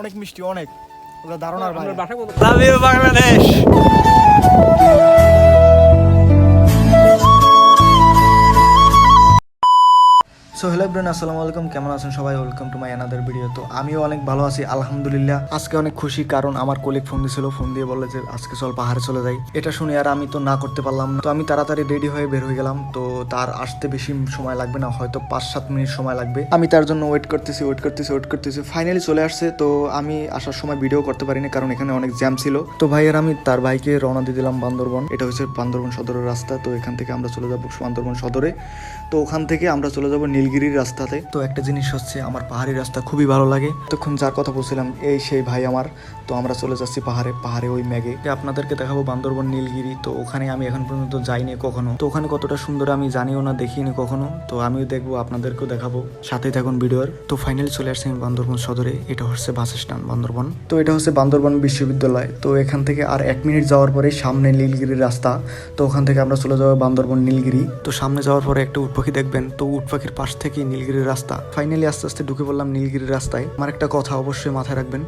অনেক মিষ্টি অনেক। ওটা দারুণ আর বাংলাদেশ সো হ্যালো ব্রেন আসসালামু আলাইকুম। কেমন আছেন সবাই? Welcome to my another video তো আমিও অনেক ভালো আছি, আলহামদুলিল্লাহ। আজকে অনেক খুশি, কারণ আমার কলিগ ফোন দিয়েছিল ফোন দিয়ে বলে যে, আজকে চল পাহাড়ে চলে যাই। এটা শুনে আর আমি তো না করতে পারলাম না। তো আমি তাড়াতাড়ি রেডি হয়ে বের হয়ে গেলাম। তো তার আসতে বেশি সময় লাগবে না, হয়তো পাঁচ সাত মিনিট সময় লাগবে। আমি তার জন্য ওয়েট করতেছি ওয়েট করতেছি ওয়েট করতেছি। ফাইনালি চলে আসছে। তো আমি আসার সময় ভিডিও করতে পারিনি, কারণ এখানে অনেক জ্যাম ছিল। তো ভাইয়ের আমি তার ভাইকে রওনা দিয়ে দিলাম বান্দরবন। এটা হচ্ছে বান্দরবন সদরের রাস্তা। তো এখান থেকে আমরা চলে যাব বান্দরবন সদরে। তো ওখান থেকে আমরা চলে যাব যাব নীলগিরির রাস্তাতে। তো একটা জিনিস হচ্ছে, আমার পাহাড়ি রাস্তা খুবই ভালো লাগে। তখন যার কথা বলছিলাম, এই সেই ভাই আমার। তো আমরা চলে যাচ্ছি পাহাড়ে পাহাড়ে ওই ম্যাগে আপনাদেরকে দেখাবো বান্দরবন, নীলগিরি। তো ওখানে আমি এখন পর্যন্ত যাইনি কখনো। তো ওখানে কতটা সুন্দর আমি জানিও না, দেখিনি কখনো। তো আমিও দেখব, আপনাদেরকেও দেখাবো। সাথেই থাকুন ভিডিওর। তো ফাইনালি চলে আসছি আমি বান্দরবন সদরে। এটা হচ্ছে বাস স্ট্যান্ড, বান্দরবন। তো এটা হচ্ছে বান্দরবন বিশ্ববিদ্যালয়। তো এখান থেকে আর এক মিনিট যাওয়ার পরে সামনে নীলগিরির রাস্তা। তো ওখান থেকে আমরা চলে যাব বান্দরবন, নীলগিরি। তো সামনে যাওয়ার পরে একটা উট পাখি দেখবেন। তো উট পাখির পাশ থেকে নীলগিরির রাস্তা। ফাইনালি আস্তে আস্তে ঢুকে পড়লাম নীলগিরির রাস্তায়। আমার একটা কথা অবশ্যই মাথায় রাখবেন।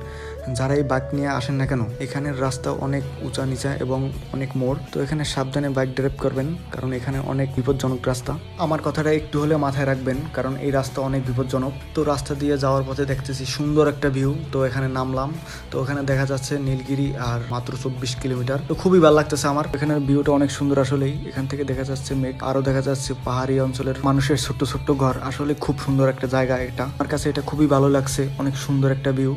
যারা এই বাইক নিয়ে আসেন না কেন, এখানের রাস্তা অনেক উঁচা নিচা এবং অনেক মোড়। তো এখানে সাবধানে বাইক ড্রাইভ করবেন, কারণ এখানে অনেক বিপজ্জনক রাস্তা। আমার কথাটা একটু হলে মাথায় রাখবেন, কারণ এই রাস্তা অনেক বিপজ্জনক। তো রাস্তা দিয়ে যাওয়ার পথে দেখতেছি সুন্দর একটা ভিউ তো এখানে নামলাম। তো ওখানে দেখা যাচ্ছে নীলগিরি আর মাত্র চব্বিশ কিলোমিটার। তো খুবই ভালো লাগতেছে আমার। এখানের ভিউটা অনেক সুন্দর আসলেই। এখান থেকে দেখা যাচ্ছে মেঘ, আরও দেখা যাচ্ছে পাহাড়ি অঞ্চলের মানুষের ছোট্ট ছোট্ট ঘর। আসলে খুব সুন্দর একটা জায়গা এটা। আমার কাছে এটা খুবই ভালো লাগছে, অনেক সুন্দর একটা ভিউ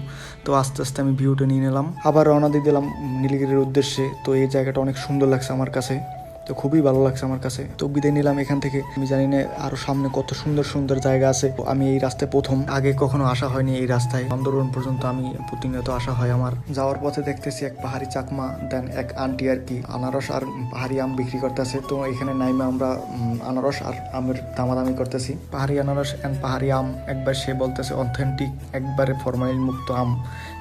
তো আস্তে আস্তে আমি ভিউটা নিয়ে নিলাম। আবার রওনা দিয়ে দিলাম নীলগিরির উদ্দেশ্যে। তো এই জায়গাটা অনেক সুন্দর লাগছে আমার কাছে। তো খুবই ভালো লাগছে আমার কাছে। তো বিদায় নিলাম এখান থেকে। আমি জানি না আরও সামনে কত সুন্দর সুন্দর জায়গা আছে। আমি এই রাস্তায় প্রথম। আগে কখনো আসা হয়নি এই রাস্তায়। বান্দরবন পর্যন্ত আমি প্রতিনিয়ত আসা হয় আমার। যাওয়ার পথে দেখতেছি এক পাহাড়ি চাকমা দেন এক আন্টি আর কি। আনারস আর পাহাড়ি আম বিক্রি করতেছে। তো এখানে নাইমে আমরা আনারস আর আমের দামাদামি করতেছি। পাহাড়ি আনারস অ্যান্ড পাহাড়ি আম, একবার সে বলতেছে অথেন্টিক একবারে ফরমালিন মুক্ত আম।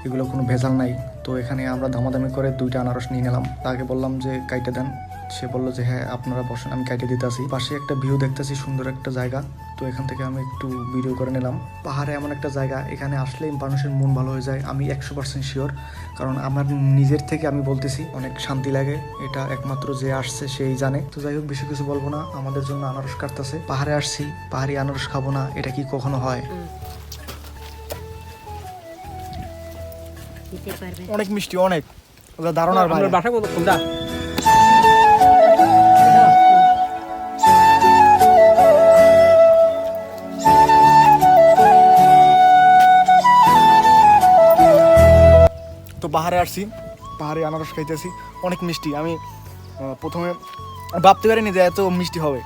এগুলো কোনো ভেজাল নাই। তো এখানে আমরা দামাদামি করে দুইটা আনারস নিয়ে নিলাম। তাকে বললাম যে কাইটা দেন। সে বলল যে হ্যাঁ আপনারা বসেন আমি কাইটে দিতে আসি পাশে একটা ভিউ দেখতেছি সুন্দর একটা জায়গা। তো এখান থেকে আমি একটু ভিডিও করে নিলাম। পাহাড়ে এমন একটা জায়গা এখানে আসলে মানুষের মন ভালো হয়ে যায় আমি একশো পার্সেন্ট শিওর কারণ আমার নিজের থেকে আমি বলতেছি অনেক শান্তি লাগে এটা একমাত্র যে আসছে সেই জানে। তো যাই হোক বেশি কিছু বলব না আমাদের জন্য আনারস কাটতেছে। পাহাড়ে আসছি পাহাড়ি আনারস খাব না এটা কি কখনো হয়? অনেক মিষ্টি অনেক। ধারণার বাইরে। আপনার বাসা কোথা- পাহাড়ে আসছি, পাহাড়ে আনারস খাইতেছি, অনেক মিষ্টি। আমি প্রথমে ভাবতে পারিনি যে এত মিষ্টি হবে।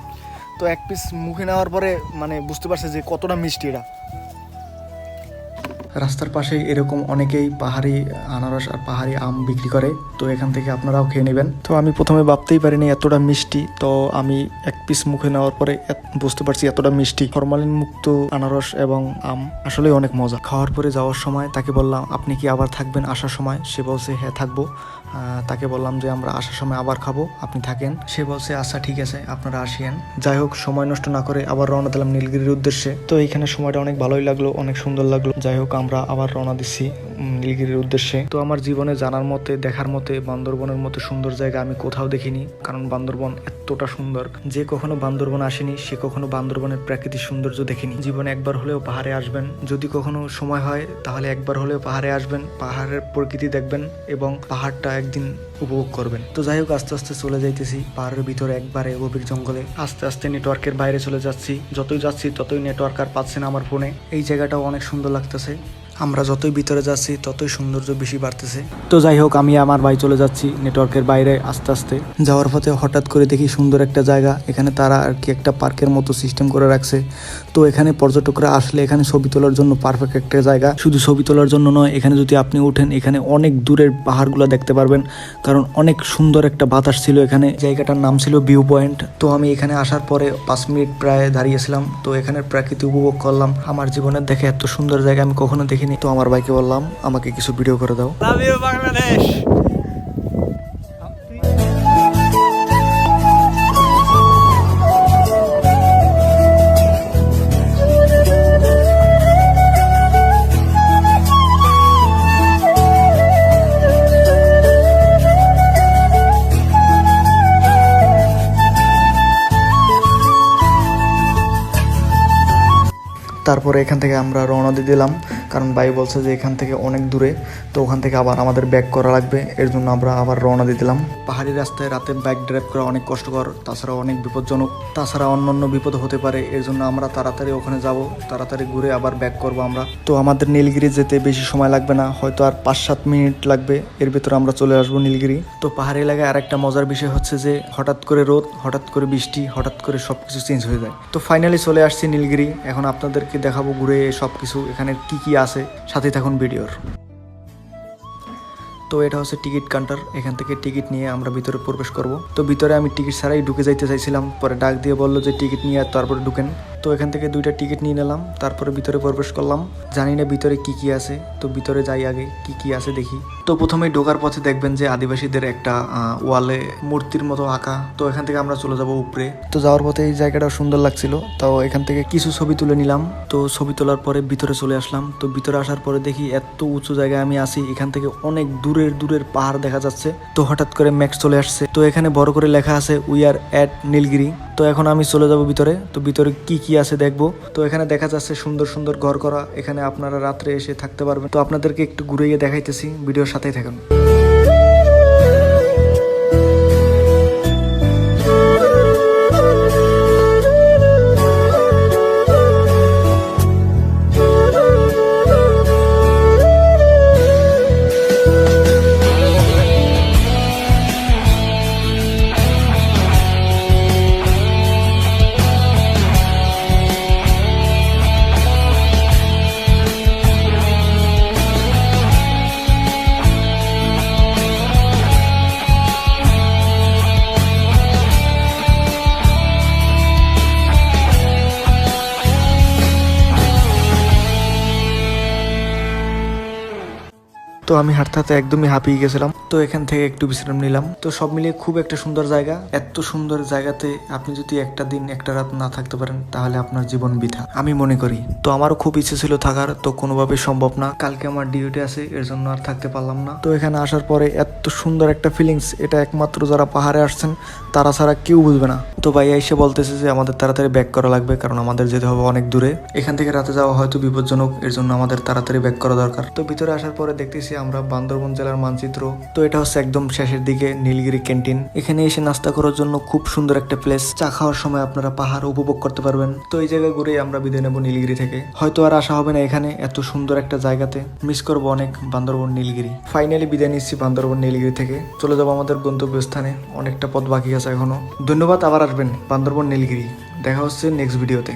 তো এক পিস মুখে নেওয়ার পরে মানে বুঝতে পারছে যে কতটা মিষ্টি এটা। রাস্তার পাশে এরকম অনেকেই পাহাড়ি আনারস আর পাহাড়ি আম বিক্রি করে, তো এখান থেকে আপনারাও খেয়ে নেবেন। তো আমি প্রথমে ভাবতেই পারিনি এতটা মিষ্টি, তো আমি এক পিস মুখে নেওয়ার পরে বুঝতে পারছি এতটা মিষ্টি। ফরমালিন মুক্ত আনারস এবং আম আসলে অনেক মজা। খাওয়ার পরে যাওয়ার সময় তাকে বললাম, আপনি কি আবার থাকবেন আসার সময়? সে বলছে হ্যাঁ থাকব। তাকে বললাম যে আমরা আসার সময় আবার খাব, আপনি থাকেন। সে বলছে আচ্ছা ঠিক আছে, আপনারা আসিয়েন। যাই হোক, সময় নষ্ট না করে আবার রওনা দিলাম নীলগিরির উদ্দেশ্যে। তো এইখানে সময়টা অনেক ভালোই লাগল, অনেক সুন্দর লাগল। যাই হোক, আমরা আবার রওনা দিচ্ছি নীলগিরির উদ্দেশ্যে। তো আমার জীবনে জানার মতে, দেখার মতে, বান্দরবনের মতো সুন্দর জায়গা আমি কোথাও দেখিনি, কারণ বান্দরবন এতটা সুন্দর। যে কখনো বান্দরবন আসেনি, সে কখনো বান্দরবনের প্রাকৃতিক সৌন্দর্য দেখেনি। জীবনে একবার হলেও পাহাড়ে আসবেন। যদি কখনো সময় হয়, তাহলে একবার হলেও পাহাড়ে আসবেন, পাহাড়ের প্রকৃতি দেখবেন এবং পাহাড়টা একদিন উপভোগ করবেন। তো যাই হোক, আস্তে আস্তে চলে যাইতেছি। পাহাড়ের ভিতরে একবারে গভীর জঙ্গলে। আস্তে আস্তে নেটওয়ার্কের বাইরে চলে যাচ্ছি। যতই যাচ্ছি, ততই নেটওয়ার্ক আর পাচ্ছে না আমার ফোনে এই জায়গাটাও অনেক সুন্দর লাগতেছে। আমরা যতই ভিতরে যাচ্ছি, ততই সৌন্দর্য বেশি বাড়তেছে। তো যাই হোক, আমি আমার ভাই চলে যাচ্ছি নেটওয়ার্কের বাইরে আস্তে আস্তে। যাওয়ার পথে হঠাৎ করে দেখি সুন্দর একটা জায়গা। এখানে তারা আর কি একটা পার্কের মতো সিস্টেম করে রাখছে। তো এখানে পর্যটকরা আসলে এখানে ছবি তোলার জন্য পারফেক্ট একটা জায়গা। শুধু ছবি তোলার জন্য নয়, এখানে যদি আপনি উঠেন, এখানে অনেক দূরের পাহাড়গুলো দেখতে পারবেন। কারণ অনেক সুন্দর একটা বাতাস ছিল এখানে। জায়গাটার নাম ছিল ভিউ পয়েন্ট তো আমি এখানে আসার পরে পাঁচ মিনিট প্রায় দাঁড়িয়েছিলাম। তো এখানের প্রাকৃতিক উপভোগ করলাম। আমার জীবনের দেখে এত সুন্দর জায়গা আমি কখনো দেখিনি। পারিনি তো আমার ভাইকে বললাম আমাকে কিছু ভিডিও করে দাও। বাংলাদেশ তারপরে এখান থেকে আমরা রওনা দিয়ে দিলাম। কারণ ভাই বলছে যে এখান থেকে অনেক দূরে, তো ওখান থেকে আবার আমাদের ব্যাক করা লাগবে। এর জন্য আমরা আবার রওনা দিয়ে দিলাম। পাহাড়ি রাস্তায় রাতে বাইক ড্রাইভ করা অনেক কষ্টকর তাছাড়া অনেক বিপজ্জনক, তাছাড়া অন্য অন্য বিপদ হতে পারে। এর জন্য আমরা তাড়াতাড়ি ওখানে যাব, তাড়াতাড়ি ঘুরে আবার ব্যাক করব আমরা। তো আমাদের নীলগিরি যেতে বেশি সময় লাগবে না, হয়তো আর পাঁচ সাত মিনিট লাগবে। এর ভিতরে আমরা চলে আসব নীলগিরি। তো পাহাড়ি এলাকায় আরেকটা মজার বিষয় হচ্ছে যে, হঠাৎ করে রোদ, হঠাৎ করে বৃষ্টি, হঠাৎ করে সবকিছু চেঞ্জ হয়ে যায়। তো ফাইনালি চলে আসছি নীলগিরি। এখন আপনাদেরকে দেখাবো ঘুরে সবকিছু, এখানে কি কি আছে, সাথে থাকুন ভিডিওর। তো এটা হচ্ছে টিকিট কাউন্টার, এখান থেকে টিকিট নিয়ে আমরা ভিতরে প্রবেশ করব। তো ভিতরে আমি টিকিট ছাড়াই ঢুকে যাইতে চাইছিলাম, পরে ডাক দিয়ে বলল যে টিকিট নিয়ে তারপরে ঢুকেন। তো এখান থেকে দুইটা টিকিট নিয়ে নিলাম, তারপরে ভিতরে প্রবেশ করলাম। জানি না ভিতরে কি কি আছে, তো ভিতরে যাই আগে, কি কি আছে দেখি। তো প্রথমে ঢোকার পথে দেখবেন যে আদিবাসীদের একটা ওয়ালে মূর্তির মতো আঁকা। তো এখান থেকে আমরা চলে যাব উপরে। তো যাওয়ার পথে এই জায়গাটা সুন্দর লাগছিল। তো এখান থেকে কিছু ছবি তুলে নিলাম। তো ছবি তোলার পরে ভিতরে চলে আসলাম। তো ভিতরে আসার পরে দেখি এত উঁচু জায়গায় আমি আসি এখান থেকে অনেক দূরের দূরের পাহাড় দেখা যাচ্ছে। তো হঠাৎ করে ম্যাক্স চলে আসছে। তো এখানে বড় করে লেখা আছে উই আর অ্যাট নীলগিরি তো এখন আমি চলে যাব ভিতরে। তো ভিতরে কি কি আছে দেখব। তো এখানে দেখা যাচ্ছে সুন্দর সুন্দর ঘর করা। এখানে আপনারা রাত্রে এসে থাকতে পারবেন। তো আপনাদেরকে একটু ঘুরিয়ে দেখাইতেছি। ভিডিওর সাথেই থাকুন। তো আমি হাঁটতে হাঁটতে একদমই হাঁপিয়ে গেছিলাম। তো এখান থেকে একটু বিশ্রাম নিলাম। তো সব মিলিয়ে খুব একটা সুন্দর জায়গা। এত সুন্দর জায়গাতে আপনি যদি একটা দিন, একটা রাত না থাকতে পারেন, তাহলে আপনার জীবন বৃথা। আমি মনে করি, তো আমারও খুব ইচ্ছে ছিল থাকার, তো কোনোভাবে সম্ভব না। কালকে আমার ডিউটি আছে, এর জন্য আর থাকতে পারলাম না। তো এখানে আসার পরে এত সুন্দর একটা ফিলিংস এটা একমাত্র যারা পাহাড়ে আসছেন, তারা ছাড়া কেউ বুঝবে না। তো ভাই এসে বলতেছে যে আমাদের তাড়াতাড়ি ব্যাক করা লাগবে, কারণ আমাদের যেতে হবে অনেক দূরে। এখান থেকে রাতে যাওয়া হয়তো বিপজ্জনক, এর জন্য আমাদের তাড়াতাড়ি ব্যাক করা দরকার। তো ভিতরে আসার পরে দেখতেছি আমরা বান্দরবন জেলার মানচিত্র। তো এটা হচ্ছে একদম শেষের দিকে নীলগিরি ক্যান্টিন। এখানে এসে নাস্তা করার জন্য খুব সুন্দর একটা প্লেস চা খাওয়ার সময় আপনারা পাহাড় উপভোগ করতে পারবেন। তো এই জায়গায় ঘুরে আমরা বিদায় নেব নীলগিরি থেকে। হয়তো আর আসা হবে না এখানে এত সুন্দর একটা জায়গাতে। মিস করব অনেক বান্দরবন নীলগিরি। ফাইনালি বিদায় নিচ্ছি বান্দরবন নীলগিরি থেকে। চলে যাব আমাদের গন্তব্যস্থানে। অনেকটা পথ বাকি আছে এখনও। ধন্যবাদ, আবার আসবেন বান্দরবন নীলগিরি। দেখা হচ্ছে নেক্সট ভিডিওতে